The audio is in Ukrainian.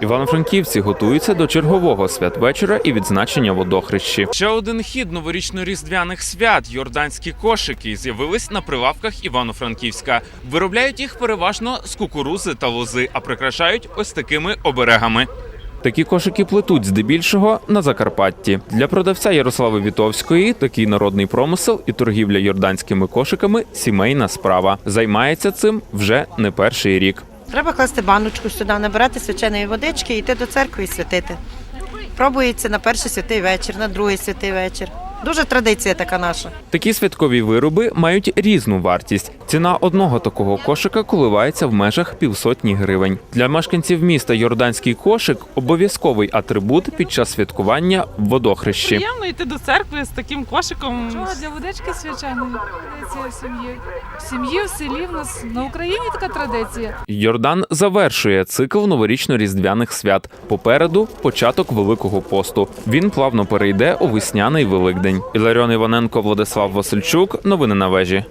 Івано-франківці готуються до чергового святвечора і відзначення водохрещі. Ще один хід новорічно-різдвяних свят. Йорданські кошики з'явились на прилавках Івано-Франківська. Виробляють їх переважно з кукурузи та лози, а прикрашають ось такими оберегами. Такі кошики плетуть здебільшого на Закарпатті. Для продавця Ярослави Вітовської такий народний промисел і торгівля йорданськими кошиками сімейна справа. Займається цим вже не перший рік. Треба класти баночку сюди, набирати свяченої водички йти до церкви і святити. Пробується на перший святий вечір, на другий святий вечір. Дуже традиція така наша. Такі святкові вироби мають різну вартість. Ціна одного такого кошика коливається в межах півсотні гривень. Для мешканців міста йорданський кошик обов'язковий атрибут під час святкування в водохрещі. Приємно йти до церкви з таким кошиком. Чого для водички свяченої традиція в сім'ї. В сім'ї, в селі в нас на Україні така традиція. Йордан завершує цикл новорічно-різдвяних свят. Попереду початок Великого посту. Він плавно перейде у весняний Великдень. Іларіон Іваненко, Владислав Васильчук. Новини на вежі.